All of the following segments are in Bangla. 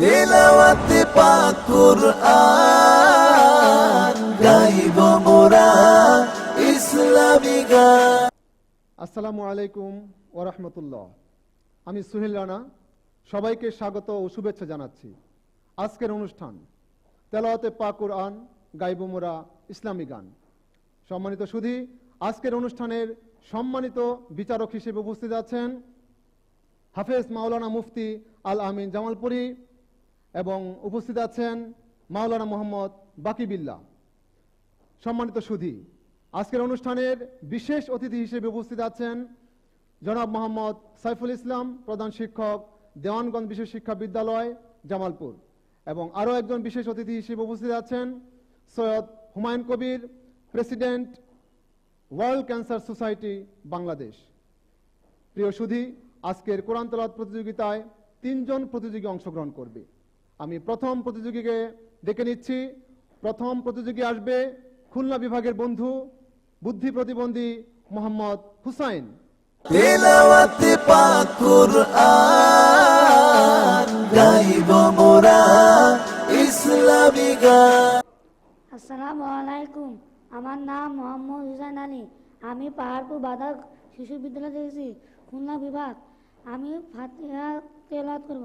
তেলাওয়াতে পাক কুরআন, গাইব মোরা ইসলামী গান। আসসালামু আলাইকুম ওরহমতুল্লাহ আমি সুহিল রানা, সবাইকে স্বাগত ও শুভেচ্ছা জানাচ্ছি। আজকের অনুষ্ঠান, তেলাওয়াতে পাকুর আন গাইবুমোরা ইসলামী গান। সম্মানিত সুধী, আজকের অনুষ্ঠানের সম্মানিত বিচারক হিসেবে উপস্থিত আছেন হাফেজ মাওলানা মুফতি আল আমিন জামালপুরি। এবং উপস্থিত আছেন মাওলানা মোহাম্মদ বাকিবিল্লা সম্মানিত সুধী, আজকের অনুষ্ঠানের বিশেষ অতিথি হিসেবে উপস্থিত আছেন জনাব মোহাম্মদ সাইফুল ইসলাম, প্রধান শিক্ষক, দেওয়ানগঞ্জ বিশেষ শিক্ষা বিদ্যালয়, জামালপুর। এবং আরও একজন বিশেষ অতিথি হিসেবে উপস্থিত আছেন Syed Humayun Kabir, president, world cancer society, Bangladesh. প্রিয় সুধী, আজকের কোরআন তেলাওয়াত প্রতিযোগিতায় তিনজন প্রতিযোগী অংশগ্রহণ করবে। আমি প্রথম প্রতিযোগীকে ডেকে নিচ্ছি। প্রথম প্রতিযোগী আসবে খুলনা বিভাগের বন্ধু বুদ্ধি প্রতিবন্ধী মোহাম্মদ হুসাইন। আসসালামু আলাইকুম আমার নাম মোহাম্মদ হুসাইন আলী। আমি পাহাড়পুর বাধা শিশু বিদ্যালয় থেকেছি খুলনা বিভাগ। আমি ফাতিহা করব।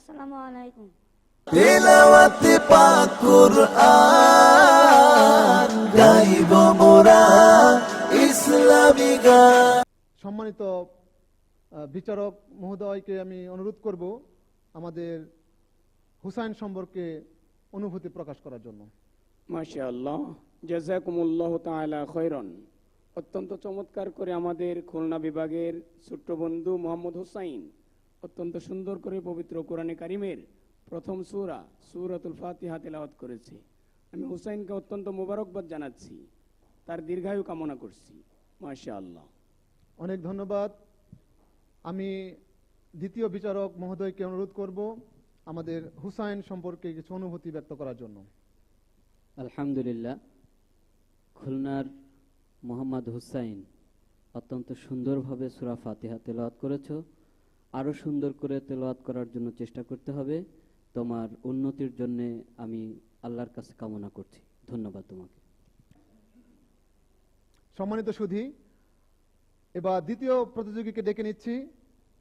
আসসালামু আলাইকুম। তেলাওয়াতে পাক কুরআন গাইব মোরা ইসলামী গান। সম্মানিত বিচারক মহোদয়কে আমি অনুরোধ করব আমাদের হুসাইন সম্পর্কে অনুভূতি প্রকাশ করার জন্য। মাশাআল্লাহ জাজাকুমুল্লাহ তাআলা খৈরন অত্যন্ত চমৎকার করে আমাদের খুলনা বিভাগের ছোট্ট বন্ধু মোহাম্মদ হুসাইন অত্যন্ত সুন্দর করে পবিত্র কোরআনে কারিমের প্রথম সূরা সূরাতুল ফাতিহা তেলাওয়াত করেছে। আমি হুসাইনকে অত্যন্ত মোবারকবাদ জানাচ্ছি। তার দীর্ঘায়ু কামনা করছি। মাশাআল্লাহ। অনেক ধন্যবাদ। আমি দ্বিতীয় বিচারক মহোদয়কে অনুরোধ করব আমাদের হুসাইন সম্পর্কে কিছু অনুভূতি ব্যক্ত করার জন্য। আলহামদুলিল্লাহ। খুলনার মোহাম্মদ হুসাইন অত্যন্ত সুন্দরভাবে সুরা ফাতিহা তেলাওয়াত করেছ। আরও সুন্দর করে তেলাওয়াত করার জন্য চেষ্টা করতে হবে। তোমার উন্নতির জন্যে আমি আল্লাহর কাছে কামনা করছি। ধন্যবাদ তোমাকে। সম্মানিত সুধী, এবার দ্বিতীয় প্রতিযোগীকে ডেকে নিচ্ছি।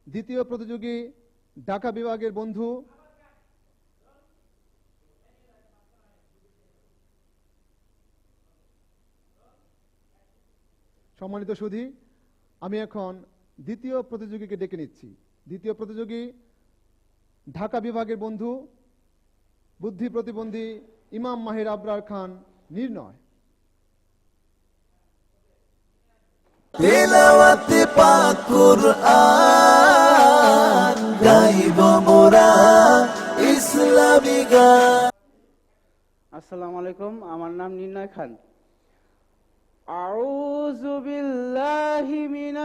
দ্বিতীয় প্রতিযোগী ঢাকা বিভাগের বন্ধু। সম্মানিত সুধী, আমি এখন দ্বিতীয় প্রতিযোগীকে ডেকে নিচ্ছি। দ্বিতীয় প্রতিযোগী ঢাকা বিভাগের বন্ধু বুদ্ধি প্রতিবন্ধী ইমাম মাহির আবরার খান নির্ণয়। তেলাওয়াতে পাক কুরআন গাইব মোরা ইসলামী গান। আসসালামু আলাইকুম আমার নাম নির্ণয় খান। আউযু বিল্লাহি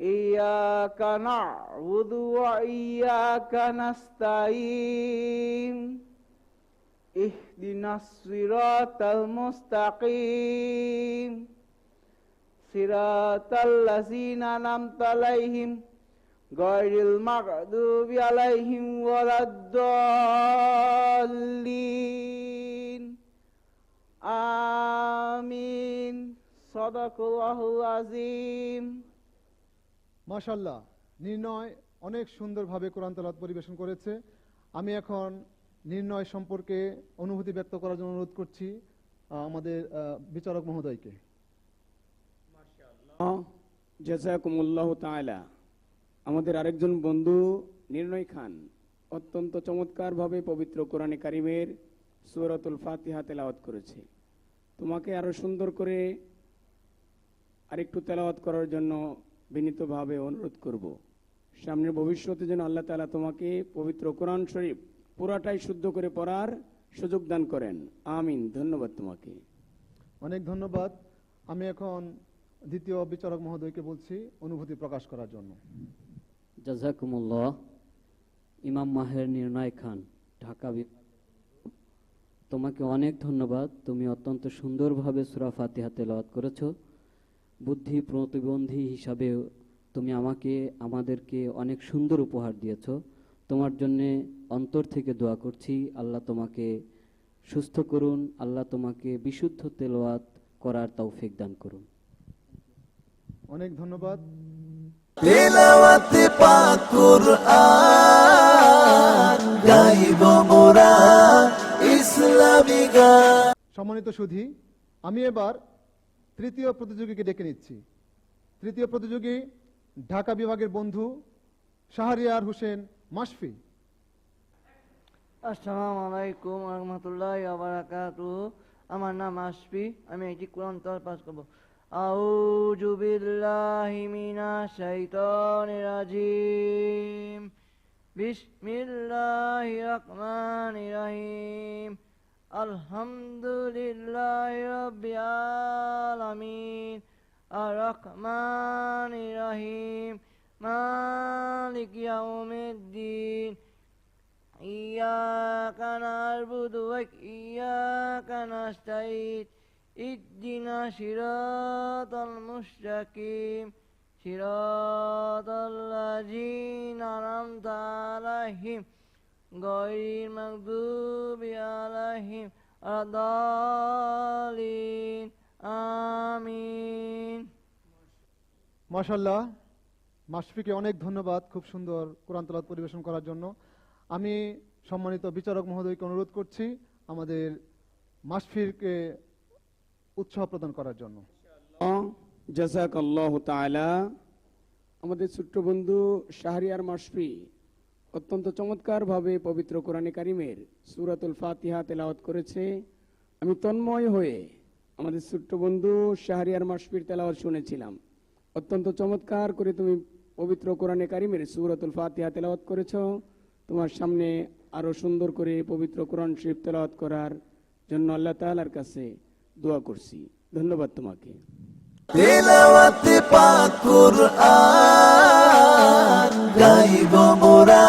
إياك نعبد وإياك نستعين. اهدنا الصراط المستقيم. صراط الذين أنعمت عليهم غير المغضوب عليهم ولا الضالين. آمين. صدق الله العظيم. মাশাল্লাহ নির্ণয় অনেক সুন্দরভাবে কোরআন তেলাওয়াত পরিবেশন করেছে। আমি এখন নির্ণয় সম্পর্কে অনুভূতি ব্যক্ত করার জন্য অনুরোধ করছি আমাদের বিচারক মহোদয়কে। আমাদের আরেকজন বন্ধু নির্ণয় খান, অত্যন্ত চমৎকারভাবে পবিত্র কোরআনে কারিমের সূরাতুল ফাতিহা তেলাওয়াত করেছে। তোমাকে আরও সুন্দর করে আরেকটু তেলাওয়াত করার জন্য বিনীতভাবে অনুরোধ করব। সামনের ভবিষ্যতে যেন আল্লাহ তাআলা তোমাকে পবিত্র কোরআন শরীফ পুরাটাই শুদ্ধ করে পড়ার সুযোগ দান করেন। আমিন। ধন্যবাদ তোমাকে। অনেক ধন্যবাদ। আমি এখন দ্বিতীয় বিচারক মহোদয়কে বলছি অনুভূতি প্রকাশ করার জন্য। জাজাকুমুল্লাহ। ইমাম মাহের নির্ণয় খান ঢাকা বি- তোমাকে অনেক ধন্যবাদ। তুমি অত্যন্ত সুন্দরভাবে সুরা ফাতিহা তেলাওয়াত করেছ। বুদ্ধি প্রতিবন্ধী হিসাবে তুমি আমাকে আমাদেরকে অনেক সুন্দর উপহার দিয়েছ। তোমার জন্যে অন্তর থেকে দোয়া করছি। আল্লাহ তোমাকে সুস্থ করুন। আল্লাহ তোমাকে বিশুদ্ধ তেলাওয়াত করার তৌফিক দান করুন। অনেক ধন্যবাদ। তেলাওয়াতে পাক কুরআন গাইব মোরা ইসলামী গান। সম্মানিত সুধী আমি এবার তৃতীয় প্রতিযোগীকে ডেকে নিচ্ছি। তৃতীয় প্রতিযোগী ঢাকা বিভাগের বন্ধু শাহরিয়ার হোসেন মাসফি আসসালামু আলাইকুম রহমতুল্লাহ বারাকাতু আমার নাম আশফি আমি একটি কোরআন তল পাস করব। আউযু বিল্লাহি মিনাশ শাইতানির রাজিম। বিসমিল্লাহির রহমানির রহিম। আলহামদুলিল্লাহমিন রহমান রহিম। মালিক ইয়ামুদ্দিন ইয়া কানার বুদুয়েক ইয়া কানাস্তাইত ইদ্দিনা শিরাতাল মুস্তাকিম। শিরাতাল লাযীনা আনআমতা আলাইহিম غير المغضوب عليهم ولا الضالين آمين মাশাল্লাহ মাসফিকে অনেক ধন্যবাদ খুব সুন্দর কোরআন তেলাওয়াত পরিবেশন করার জন্য আমি সম্মানিত বিচারক মহোদয়কে অনুরোধ করছি আমাদের মাসফিরকে উৎসাহ প্রদান করার জন্য জাজাক আল্লাহ তাআলা আমাদের ছোট্ট বন্ধু শাহরিয়ার মাসফি অত্যন্ত চমৎকারভাবে পবিত্র কোরআনে কারিমের সূরাতুল ফাতিহা তেলাওয়াত করেছে। আমি তন্ময় হয়ে আমাদের ছোট্ট বন্ধু শাহরিয়ার মাসফির তেলাওয়াত শুনেছিলাম। অত্যন্ত চমৎকার করে তুমি পবিত্র কোরআনে কারিমের সূরাতুল ফাতিহা তেলাওয়াত করেছ। তোমার সামনে আরও সুন্দর করে পবিত্র কোরআন শরীফ তেলাওয়াত করার জন্য আল্লাহ তাআলার কাছে দোয়া করছি। ধন্যবাদ তোমাকে। তেলাওয়াতে পাক কুরআন গাইব মোরা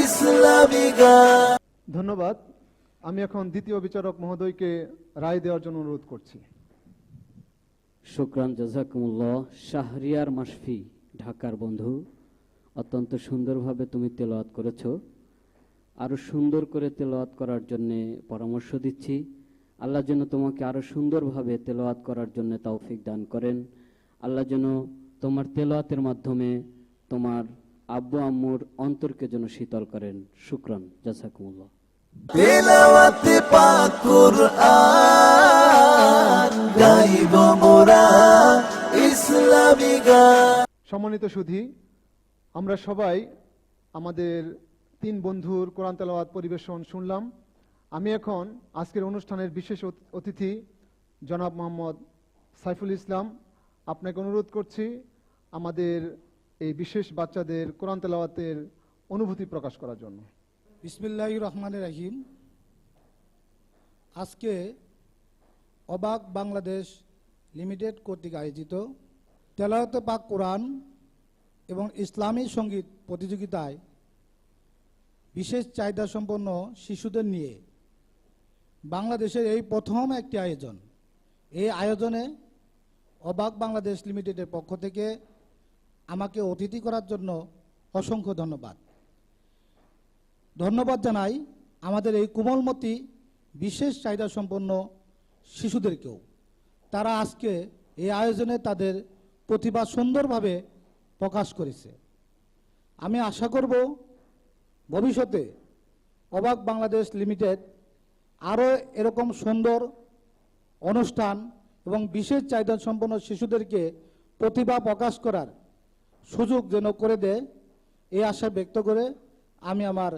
ইসলামী গান। ধন্যবাদ। আমি এখন দ্বিতীয় বিচারক মহোদয়কে রায় দেওয়ার জন্য অনুরোধ করছি। শুক্রান জাজাকুমুল্লাহ। শাহরিয়ার মাসফি ঢাকার বন্ধু। অত্যন্ত সুন্দরভাবে তুমি তেলাওয়াত করেছ। আরও সুন্দর করে তেলাওয়াত করার জন্য পরামর্শ দিচ্ছি। আল্লাহ যেন তোমাকে আরও সুন্দরভাবে তেলাওয়াত করার জন্য তৌফিক দান করেন। আল্লাহ যেন তোমার তেলাওয়াতের মাধ্যমে তোমার আব্বু আম্মুর অন্তরকে যেন শীতল করেন। শুক্রান। জাজাকুমুল্লাহ। তেলাওয়াতে পাক কুরআন গাইব মোরা ইসলামী গান। সম্মানিত সুধী আমরা সবাই আমাদের তিন বন্ধুর কোরআন তেলাওয়াত পরিবেশন শুনলাম। আমি এখন আজকের অনুষ্ঠানের বিশেষ অত- অতিথি জনাব মোহাম্মদ সাইফুল ইসলাম। আপনাকে অনুরোধ করছি আমাদের এই বিশেষ বাচ্চাদের কোরআন তেলাওয়াতের অনুভূতি প্রকাশ করার জন্য। বিসমিল্লাহ রহমান রাহিম। আজকে অবাক বাংলাদেশ লিমিটেড কর্তৃক আয়োজিত তেলাওয়াতে পাক কোরআন এবং ইসলামী সংগীত প্রতিযোগিতায় বিশেষ চাহিদা সম্পন্ন শিশুদের নিয়ে বাংলাদেশের এই প্রথম একটি আয়োজন। এই আয়োজনে অবাক বাংলাদেশ লিমিটেডের পক্ষ থেকে আমাকে অতিথি করার জন্য অসংখ্য ধন্যবাদ। ধন্যবাদ জানাই আমাদের এই কোমলমতি, বিশেষ চাহিদা সম্পন্ন শিশুদেরকেও। তারা আজকে এই আয়োজনে তাদের প্রতিভা সুন্দরভাবে প্রকাশ করেছে। আমি আশা করব ভবিষ্যতে অবাক বাংলাদেশ লিমিটেড আরও এরকম সুন্দর অনুষ্ঠান এবং বিশেষ চাহিদা সম্পন্ন শিশুদেরকে প্রতিভা প্রকাশ করার সুযোগ যেন করে দেয় এই আশা ব্যক্ত করে আমি আমার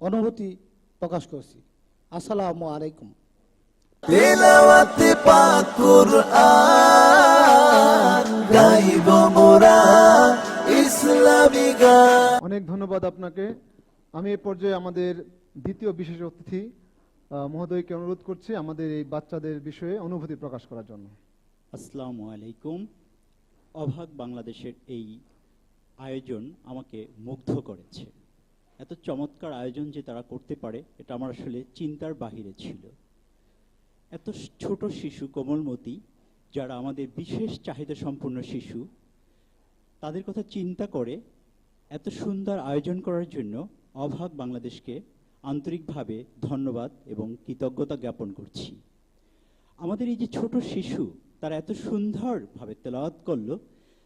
অনুভূতি প্রকাশ করছি। আসসালামু আলাইকুম। তেলাওয়াতে পাক কুরআন গাইব মোরা ইসলামী গান। অনেক ধন্যবাদ আপনাকে। আমি এ পর্যায়ে আমাদের দ্বিতীয় বিশেষ অতিথি মহোদয়কে অনুরোধ করছি আমাদের এই বাচ্চাদের বিষয়ে অনুভূতি প্রকাশ করার জন্য। আসসালামু আলাইকুম। অভাগ বাংলাদেশের এই আয়োজন আমাকে মুগ্ধ করেছে। এত চমৎকার আয়োজন যে তারা করতে পারে, এটা আমার আসলে চিন্তার বাহিরে ছিল। এত ছোট শিশু কোমলমতি, যারা আমাদের বিশেষ চাহিদা সম্পন্ন শিশু, তাদের কথা চিন্তা করে এত সুন্দর আয়োজন করার জন্য অভাগ বাংলাদেশকে আন্তরিকভাবে ধন্যবাদ এবং কৃতজ্ঞতা জ্ঞাপন করছি। আমাদের এই যে ছোট শিশু, তারা এত সুন্দরভাবে তেলাওয়াত করল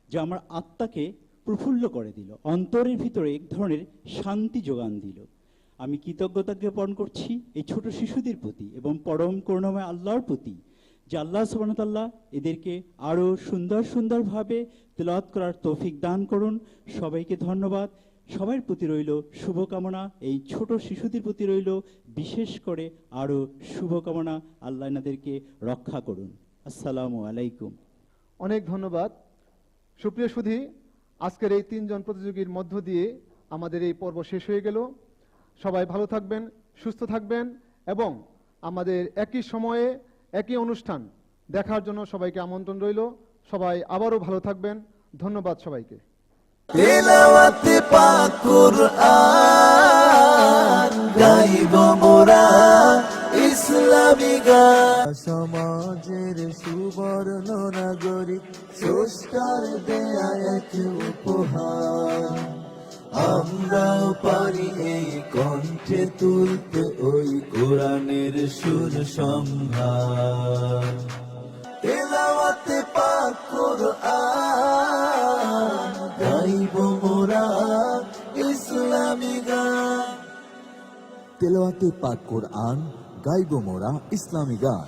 যে আমার আত্মাকে প্রফুল্ল করে দিল, অন্তরের ভিতরে এক ধরনের শান্তি যোগান দিল। আমি কৃতজ্ঞতা জ্ঞাপন করছি এই ছোট শিশুদের প্রতি এবং পরম করুণাময় আল্লাহর প্রতি, যে আল্লাহ সুবাহতাল্লাহ এদেরকে আরও সুন্দর সুন্দরভাবে তেলাওয়াত করার তৌফিক দান করুন। সবাইকে ধন্যবাদ। সবার প্রতি রইল শুভকামনা, এই ছোট শিশুদের প্রতি রইল বিশেষ করে আরও শুভকামনা, আল্লাহ এনাদেরকে রক্ষা করুন। আসসালামু আলাইকুম। অনেক ধন্যবাদ। সুপ্রিয় সুধি, আজকের এই তিনজন প্রতিযোগীর মধ্য দিয়ে আমাদের এই পর্ব শেষ হয়ে গেল। সবাই ভালো থাকবেন, সুস্থ থাকবেন এবং আমাদের একই সময়ে একই অনুষ্ঠান দেখার জন্য সবাইকে আমন্ত্রণ রইল। সবাই আবারও ভালো থাকবেন। ধন্যবাদ সবাইকে। তেলাওয়াতে পাক কুরআন, গাইব মোরা ইসলামী গান সমাজের সুবর্ণ নাগরিক স্রষ্টার দেয়া এক উপহার। আমরাও পারি এই কণ্ঠে তুলতে ওই কোরআনের সুর সম্ভার। তেলাওয়াতে পাক কুরআন গাইব মোরা ইসলামী গান। তেলাওয়াতে পাক কোরআন গাইব মোরা ইসলামী গান।